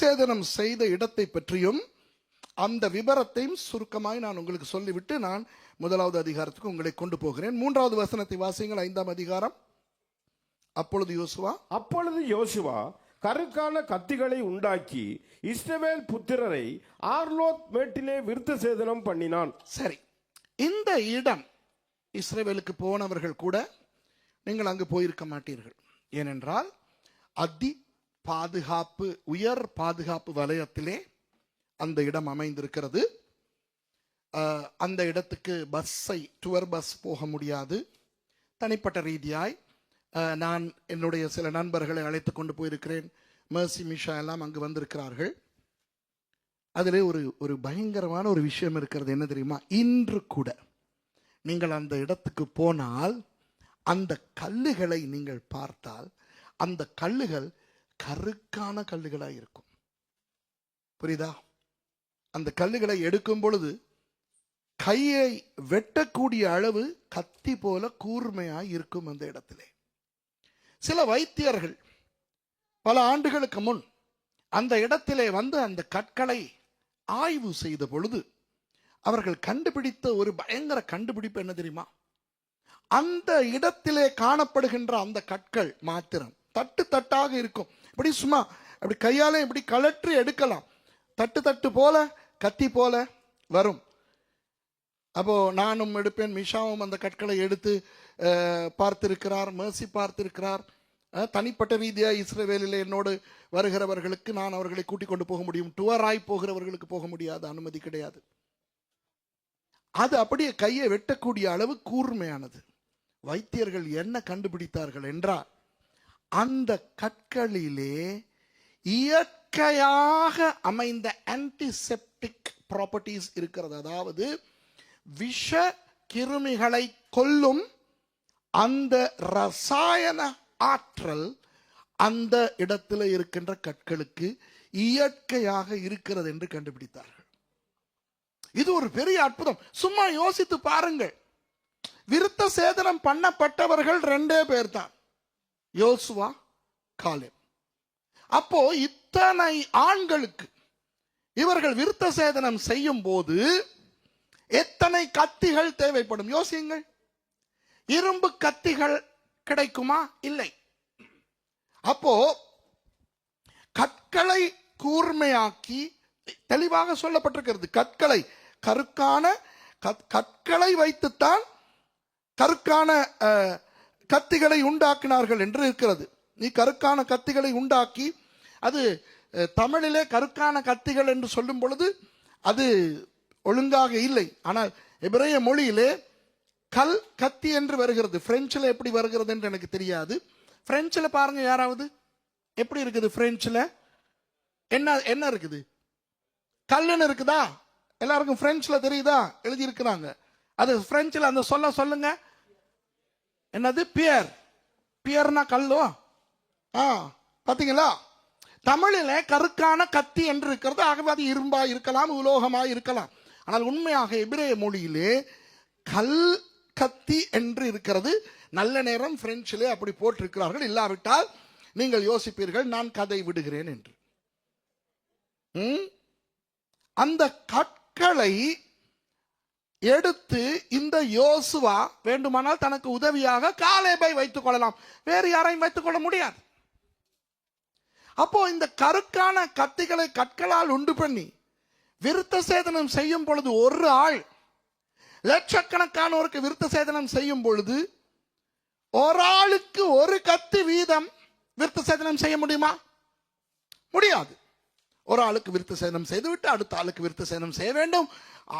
சேதனம் செய்த இடத்தை பற்றியும் அந்த விபரத்தையும் சுருக்கமாய் நான் உங்களுக்கு சொல்லிவிட்டு நான் முதலாவது அதிகாரத்துக்கு உங்களை கொண்டு போகிறேன். மூன்றாவது வசனத்தை வாசியுங்கள் ஐந்தாம் அதிகாரம். அப்பொழுது யோசுவா. அப்பொழுது யோசுவா கருக்கான கத்திகளை உண்டாக்கி இஸ்ரவேல் புத்திரரை ஆர்லோத் மேட்டிலே விருத்த சேதனம் பண்ணினான். சரி இந்த இடம் இஸ்ரேவேலுக்கு போனவர்கள் கூட நீங்கள் அங்கு போயிருக்க மாட்டீர்கள். ஏனென்றால் அதி பாதுகாப்பு உயர் பாதுகாப்பு வலயத்திலே அந்த இடம் அமைந்திருக்கிறது. அந்த இடத்துக்கு பஸ்ஸை டுவர் பஸ் போக முடியாது. தனிப்பட்ட ரீதியாய் நான் என்னுடைய சில நண்பர்களை அழைத்து கொண்டு போயிருக்கிறேன். மேர்சி மிஷா எல்லாம் அங்கு வந்திருக்கிறார்கள். அதிலே ஒரு ஒரு பயங்கரமான ஒரு விஷயம் இருக்கிறது. என்ன தெரியுமா? இன்று கூட நீங்கள் அந்த இடத்துக்கு போனால் அந்த கல்லுகளை நீங்கள் பார்த்தால் அந்த கல்லுகள் கருக்கான கல்லுகளாக இருக்கும். புரியுதா? அந்த கல்லுகளை எடுக்கும் பொழுது கையை வெட்டக்கூடிய அளவு கத்தி போல கூர்மையாக இருக்கும் அந்த இடத்திலே. சில வைத்தியர்கள் பல ஆண்டுகளுக்கு முன் அந்த இடத்திலே வந்து அந்த கற்களை ஆய்வு செய்த பொழுது அவர்கள் கண்டுபிடித்த ஒரு பயங்கர கண்டுபிடிப்பு என்ன தெரியுமா? அந்த இடத்திலே காணப்படுகின்ற அந்த கற்கள் மாத்திரம் தட்டு தட்டாக இருக்கும். இப்படி சும்மா அப்படி கையாலே இப்படி கலற்றி எடுக்கலாம். தட்டு தட்டு போல கத்தி போல வரும். அப்போது நானும் எடுப்பேன் மிஷாவும் அந்த கற்களை எடுத்து பார்த்திருக்கிறார் மேசி பார்த்திருக்கிறார். தனிப்பட்ட ரீதியாக இஸ்ரேவேலில் என்னோடு வருகிறவர்களுக்கு நான் அவர்களை கூட்டிக் கொண்டு போக முடியும். டுவராய் போகிறவர்களுக்கு போக முடியாது அனுமதி கிடையாது. அது அப்படியே கையை வெட்டக்கூடிய அளவு கூர்மையானது. வைத்தியர்கள் என்ன கண்டுபிடித்தார்கள் என்றால் அந்த கற்களிலே இயற்கையாக அமைந்த ஆன்டிசெப்டிக் ப்ராப்பர்ட்டிஸ் இருக்கிறது. அதாவது விஷ கிருமிகளை கொல்லும் அந்த ரசாயன ஆற்றல் அந்த இடத்துல இருக்கின்ற கற்களுக்கு இயற்கையாக இருக்கிறது என்று கண்டுபிடித்தார்கள். இது ஒரு பெரிய அற்புதம். சும்மா யோசித்து பாருங்கள். விருத்த சேதனம் பண்ணப்பட்டவர்கள் ரெண்டே பேர் தான் யோசுவா காலே அப்போ இத்தனை ஆண்களுக்கு இவர்கள் விருத்த சேதனம் செய்யும் போது எத்தனை கத்திகள் தேவைப்படும்? யோசியுங்கள். இரும்பு கத்திகள் கிடைக்குமா? இல்லை. அப்போ கற்களை கூர்மையாக்கி தெளிவாக சொல்லப்பட்டிருக்கிறது கற்களை கருக்கான கத்- கற்களை வைத்துத்தான் கருக்கான கத்திகளை உண்டாக்கினார்கள் என்று இருக்கிறது. நீ கருக்கான கத்திகளை உண்டாக்கி அது தமிழிலே கருக்கான கத்திகள் என்று சொல்லும் பொழுது அது ஒழுங்காக இல்லை. ஆனால் எபிரேய மொழியிலே கல் கத்தி என்று வருகிறது. பிரெஞ்சில் எப்படி வருகிறது என்று எனக்கு தெரியாது. பிரெஞ்சில் பாருங்க யாராவது. எப்படி இருக்குது பிரெஞ்சில் என்ன என்ன இருக்குது? கல்லுன்னு இருக்குதா? எல்லாருக்கும் பிரெஞ்சில் தெரியுதா? எழுதி இருக்கிறாங்க அது பிரெஞ்சில் அந்த சொல்ல சொல்லுங்கள் என்னது? பியர் பியர்னா கல்லோ? ஆ பாத்தீங்களா? தமிழில் கருக்கான கத்தி என்று இருக்கிறது. ஆகவே அது இரும்பா இருக்கலாம் உலோகமா இருக்கலாம். ஆனால் உண்மையாக எபிரேய மொழியிலே கல் கத்தி என்று இருக்கிறது. நல்ல நேரம் பிரெஞ்சிலே அப்படி போட்டிருக்கிறார்கள் இல்லாவிட்டால் நீங்கள் யோசிப்பீர்கள் நான் கதை விடுகிறேன் என்று. ம்? அந்த கற்களை எடுத்து இந்த யோசுவா வேண்டுமானால் தனக்கு உதவியாக காலேபை வைத்துக் கொள்ளலாம். வேறு யாரையும் வைத்துக் கொள்ள முடியாது. அப்போ இந்த கருக்கான கத்திகளை கற்களால் உண்டு பண்ணி விருத்த சேதனம் செய்யும் பொழுது ஒரு ஆள் லட்சக்கணக்கானோருக்கு விருத்த சேதனம் செய்யும் பொழுது ஒரு ஆளுக்கு ஒரு கத்தி வீதம் விருத்த சேதனம் செய்ய முடியுமா? முடியாது. ஒரு ஆளுக்கு விருத்த சேதனம் செய்துவிட்டு அடுத்த ஆளுக்கு விருத்த சேதனம் செய்ய வேண்டும்.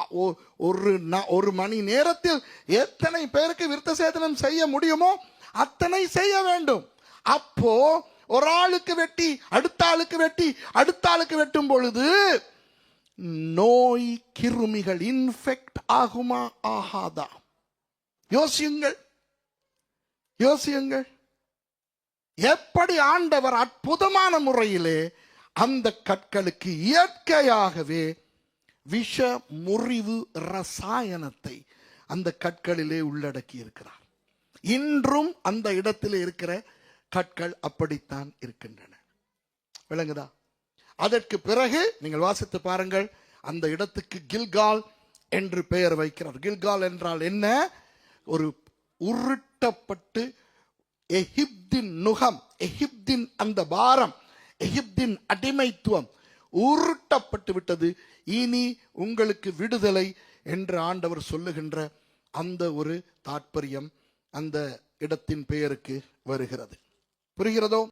ஒ- ஒரு ஒரு மணி நேரத்தில் எத்தனை பேருக்கு விருத்த சேதனம் செய்ய முடியுமோ அத்தனை செய்ய வேண்டும். அப்போ ஒரு ஆளுக்கு வெட்டி அடுத்த ஆளுக்கு வெட்டி அடுத்த ஆளுக்கு வெட்டும் பொழுது நோய் கிருமிகள் இன்ஃபெக்ட் ஆகுமா? ஆகாதா? யோசியுங்கள். யோசியுங்கள். எப்படி ஆண்டவர் அற்புதமான முறையிலே அந்த கற்களுக்கு இயற்கையாகவே விஷ முறிவு ரசாயனத்தை அந்த கற்களிலே உள்ளடக்கி இருக்கிறார். இன்றும் அந்த இடத்தில் இருக்கிற கற்கள் அப்படித்தான் இருக்கின்றன. விளங்குதா? அதற்கு பிறகு நீங்கள் வாசித்து பாருங்கள் அந்த இடத்துக்கு கில்கால் என்று பெயர் வைக்கிறார். கில்கால் என்றால் என்ன? ஒரு உருட்டப்பட்டு எகிப்தின் நுகம் எகிப்தின் அந்த பாரம் எகிப்தின் அடிமைத்துவம் உருட்டப்பட்டு விட்டது. இனி உங்களுக்கு விடுதலை என்று ஆண்டவர் சொல்லுகின்ற அந்த ஒரு தாற்பயம் அந்த இடத்தின் பெயருக்கு வருகிறது. புரிகிறதோ?